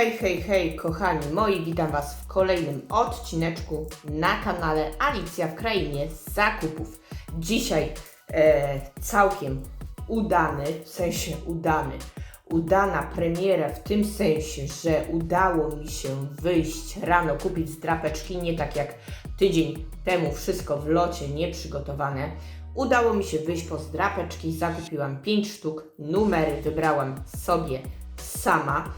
Hej, hej, hej, kochani moi, witam Was w kolejnym odcineczku na kanale Alicja w Krainie Zakupów. Dzisiaj e, całkiem udany, w sensie udany, udana premiera w tym sensie, że udało mi się wyjść rano, kupić zdrapeczki, nie tak jak tydzień temu wszystko w locie nieprzygotowane. Udało mi się wyjść po zdrapeczki, zakupiłam 5 sztuk, numery wybrałam sobie sama,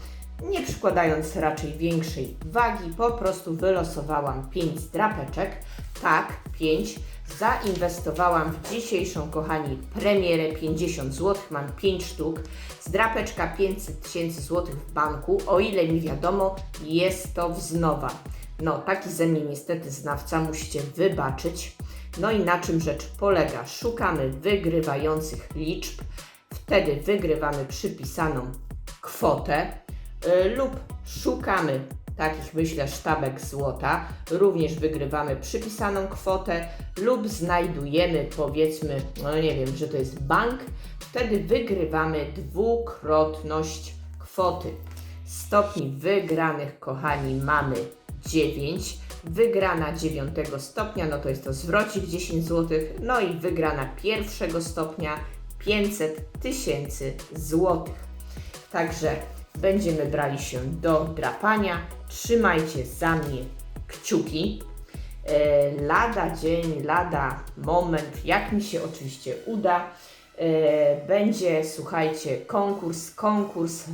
nie przykładając raczej większej wagi, po prostu wylosowałam 5 zdrapeczek, tak, 5. Zainwestowałam w dzisiejszą, kochani, premierę 50 zł, mam 5 sztuk, zdrapeczka 500 tysięcy złotych w banku, o ile mi wiadomo, jest to wznowa. No, taki ze mnie niestety znawca, musicie wybaczyć. No i na czym rzecz polega? Szukamy wygrywających liczb, wtedy wygrywamy przypisaną kwotę lub szukamy takich, myślę, sztabek złota, również wygrywamy przypisaną kwotę lub znajdujemy, powiedzmy, no nie wiem, że to jest bank, wtedy wygrywamy dwukrotność kwoty. Stopni wygranych, kochani, mamy 9. Wygrana 9 stopnia, no to jest to zwrocik 10 zł. No i wygrana pierwszego stopnia 500 tysięcy złotych. Także będziemy brali się do drapania. Trzymajcie za mnie kciuki. E, lada dzień, lada moment, jak mi się oczywiście uda. E, będzie, słuchajcie, konkurs, konkurs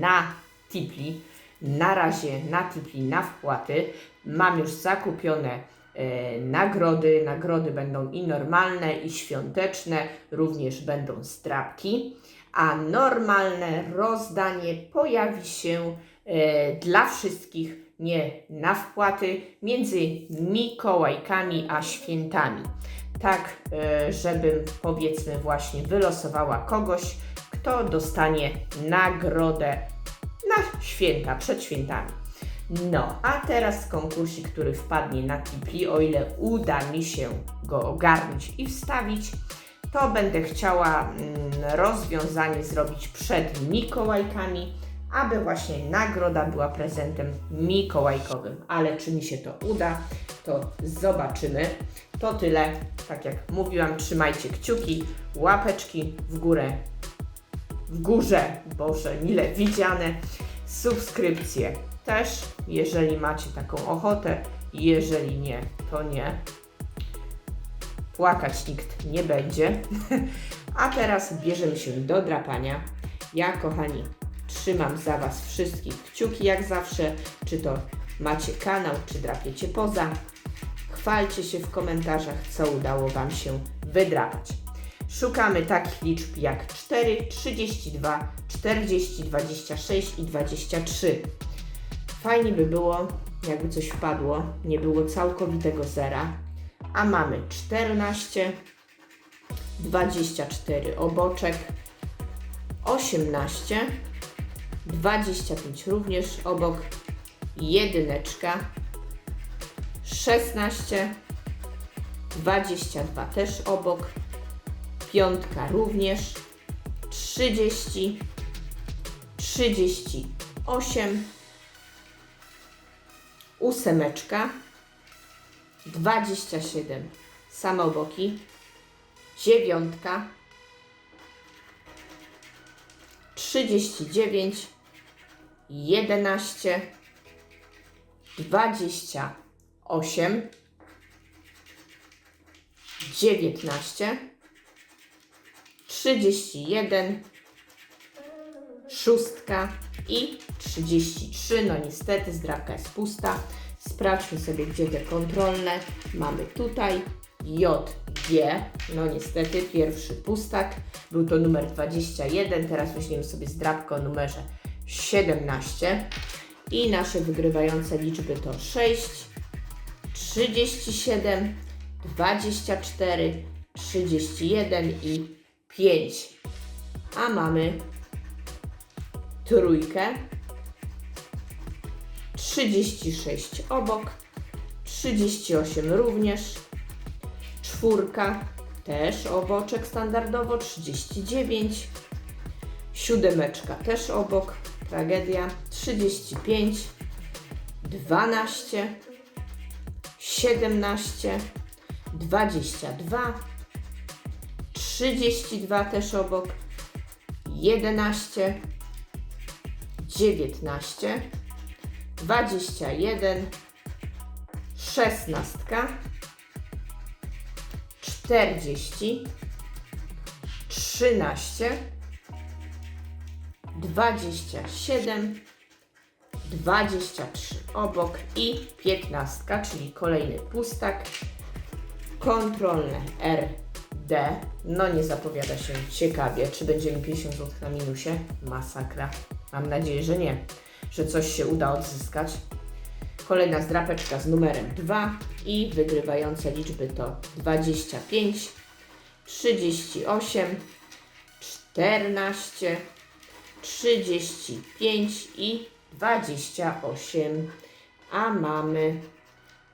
na Tipli. Na razie na Tipli na wpłaty. Mam już zakupione e, nagrody. Nagrody będą i normalne, i świąteczne, również będą strapki. A normalne rozdanie pojawi się e, dla wszystkich nie na wpłaty między Mikołajkami a świętami. Tak, e, żebym powiedzmy właśnie wylosowała kogoś, kto dostanie nagrodę na święta, przed świętami. No, a teraz konkursik, który wpadnie na Tipli, o ile uda mi się go ogarnąć i wstawić, to będę chciała mm, rozwiązanie zrobić przed Mikołajkami, aby właśnie nagroda była prezentem mikołajkowym. Ale czy mi się to uda, to zobaczymy. To tyle. Tak jak mówiłam, trzymajcie kciuki, łapeczki w górę, w górze, Boże, mile widziane. Subskrypcje też, jeżeli macie taką ochotę. Jeżeli nie, to nie. Płakać nikt nie będzie. A teraz bierzemy się do drapania. Ja, kochani, trzymam za Was wszystkich kciuki jak zawsze. Czy to macie kanał, czy drapiecie poza. Chwalcie się w komentarzach, co udało Wam się wydrapać. Szukamy takich liczb jak 4, 32, 40, 26 i 23. Fajnie by było, jakby coś wpadło, nie było całkowitego zera, a mamy 14, 24 oboczek, 18, 25 również obok, jedyneczka, 16, 22 też obok, piątka również, 30, 38, ósemeczka, 27 same oboki, dziewiątka, 39, 11, 28, 19, 31, szóstka i 33. No niestety zdrabka jest pusta. Sprawdźmy sobie, gdzie te kontrolne. Mamy tutaj J, G. No niestety pierwszy pustak. Był to numer 21. Teraz weźmiemy sobie zdrabkę o numerze 17. I nasze wygrywające liczby to 6, 37, 24, 31 i 5. A mamy trójkę, 36 obok, 38 również, czwórka też oboczek standardowo, 39, siódemeczka też obok, tragedia. 35, 12, 17, 22, 32 też obok, 11, 19, 21, 16, 40, 13, 27, 23 obok i 15, czyli kolejny pustak. Kontrolne RD. No nie zapowiada się ciekawie, czy będziemy 50 zł na minusie. Masakra. Mam nadzieję, że nie, że coś się uda odzyskać. Kolejna zdrapeczka z numerem 2 i wygrywające liczby to 25, 38, 14, 35 i 28. A mamy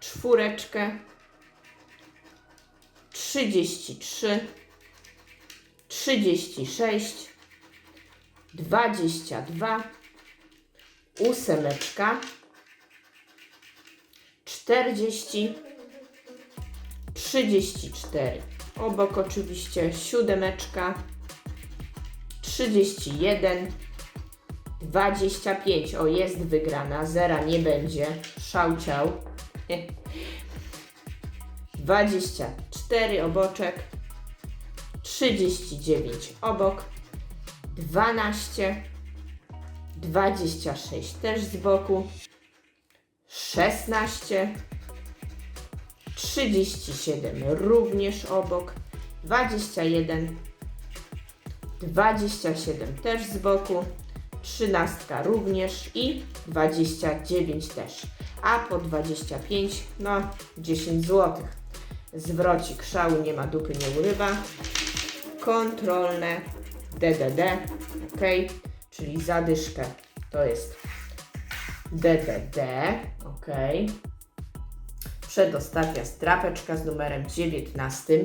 czwóreczkę, 33, 36, 22, ósemeczka, 40, 34. Obok oczywiście siódemeczka, 31, 25. O, jest wygrana, zera nie będzie. Szałciał. 24 oboczek, 39 obok, 12, 26 też z boku, 16, 37 również obok, 21, 27 też z boku, 13 również i 29 też. A po 25, no 10 zł. Zwrocik szału nie ma dupy, nie urywa. Kontrolne DDD, ok, czyli zadyszkę to jest DDD, ok. Przedostatnia strapeczka z numerem 19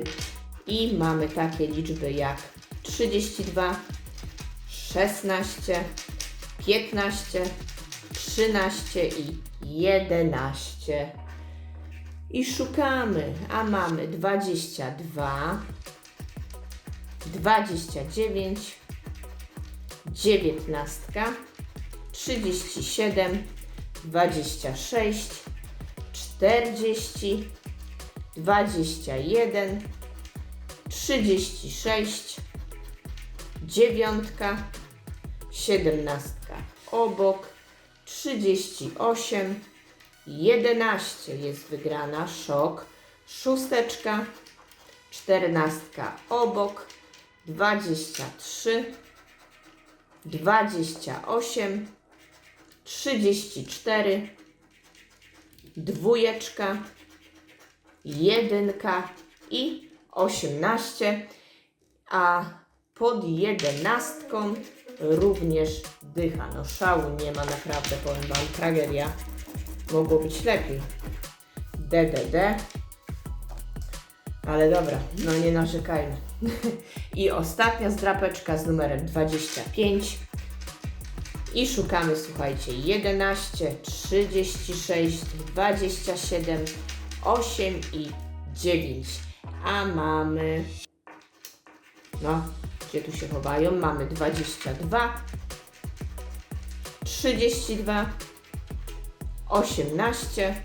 i mamy takie liczby jak 32, 16, 15, 13 i 11. I szukamy, a mamy 22, 29, 19, 37, 26, 40, 21, 36, dziewiątka, siedemnastka. Obok, 38, 11 jest wygrana, szok, szósteczka, czternastka. Obok, 23, 28, 34, dwójeczka, jedynka i 18, a pod jedenastką również dycha. No szału nie ma naprawdę, powiem Wam, tragedia. Mogło być lepiej. DDD. Ale dobra, no nie narzekajmy. I ostatnia zdrapeczka z numerem 25. I szukamy, słuchajcie, 11, 36, 27, 8 i 9. A mamy. No, gdzie tu się chowają? Mamy 22, 32, 18,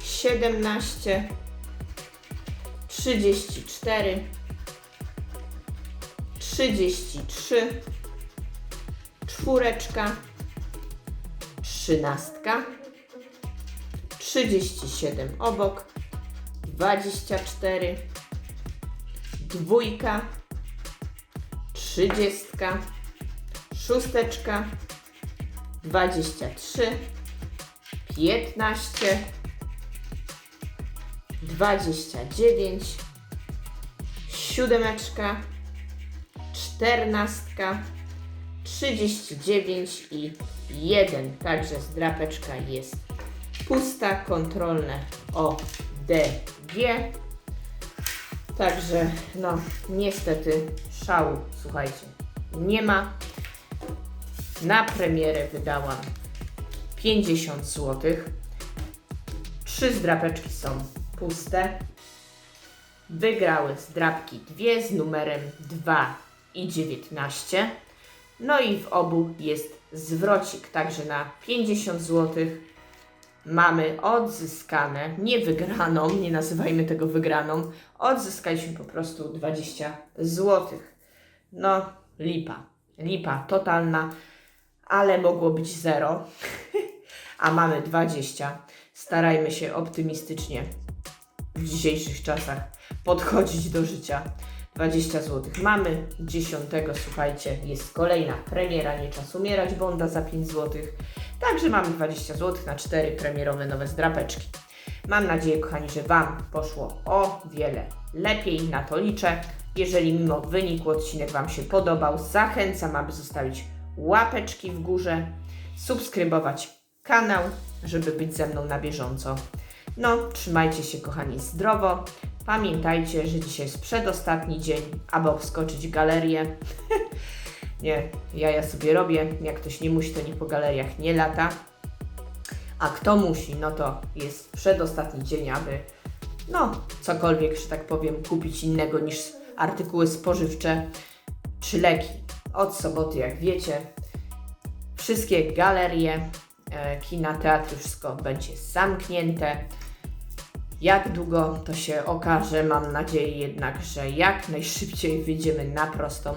17, 34, 33, czwóreczka, trzynastka, 37 obok, 24, dwójka, trzydziestka, szósteczka, 23, 15, 29, siódemeczka, czternastka, 39 i 1. Także zdrapeczka jest pusta, kontrolne ODG. Także no niestety szału, słuchajcie, nie ma. Na premierę wydałam 50 zł. Trzy zdrapeczki są puste. Wygrały zdrapki dwie z numerem 2 i 19. No i w obu jest zwrocik, także na 50 zł mamy odzyskane, nie wygraną, nie nazywajmy tego wygraną, odzyskaliśmy po prostu 20 zł. No, lipa, lipa totalna, ale mogło być 0, a mamy 20. Starajmy się optymistycznie w dzisiejszych czasach podchodzić do życia. 20 zł mamy. 10 słuchajcie, jest kolejna premiera, nie czas umierać, Bonda za 5 zł. Także mamy 20 zł na 4 premierowe nowe zdrapeczki. Mam nadzieję, kochani, że Wam poszło o wiele lepiej, na to liczę. Jeżeli mimo wyniku odcinek Wam się podobał, zachęcam, aby zostawić łapeczki w górze, subskrybować kanał, żeby być ze mną na bieżąco. No, trzymajcie się, kochani, zdrowo. Pamiętajcie, że dzisiaj jest przedostatni dzień, aby obskoczyć galerię. nie, ja ja sobie robię. Jak ktoś nie musi, to nie po galeriach nie lata. A kto musi, no to jest przedostatni dzień, aby no, cokolwiek, że tak powiem, kupić innego niż artykuły spożywcze czy leki. Od soboty, jak wiecie, wszystkie galerie, e, kina, teatry, wszystko będzie zamknięte. Jak długo to się okaże, mam nadzieję jednak, że jak najszybciej wyjdziemy na prostą.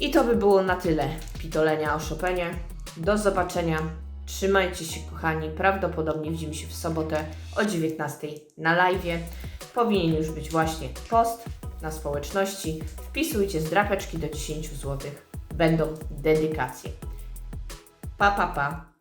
I to by było na tyle pitolenia o Chopinie. Do zobaczenia. Trzymajcie się kochani. Prawdopodobnie widzimy się w sobotę o 19 na live. Powinien już być właśnie post na społeczności. Wpisujcie zdrapeczki do 10 zł. Będą dedykacje. Pa, pa, pa.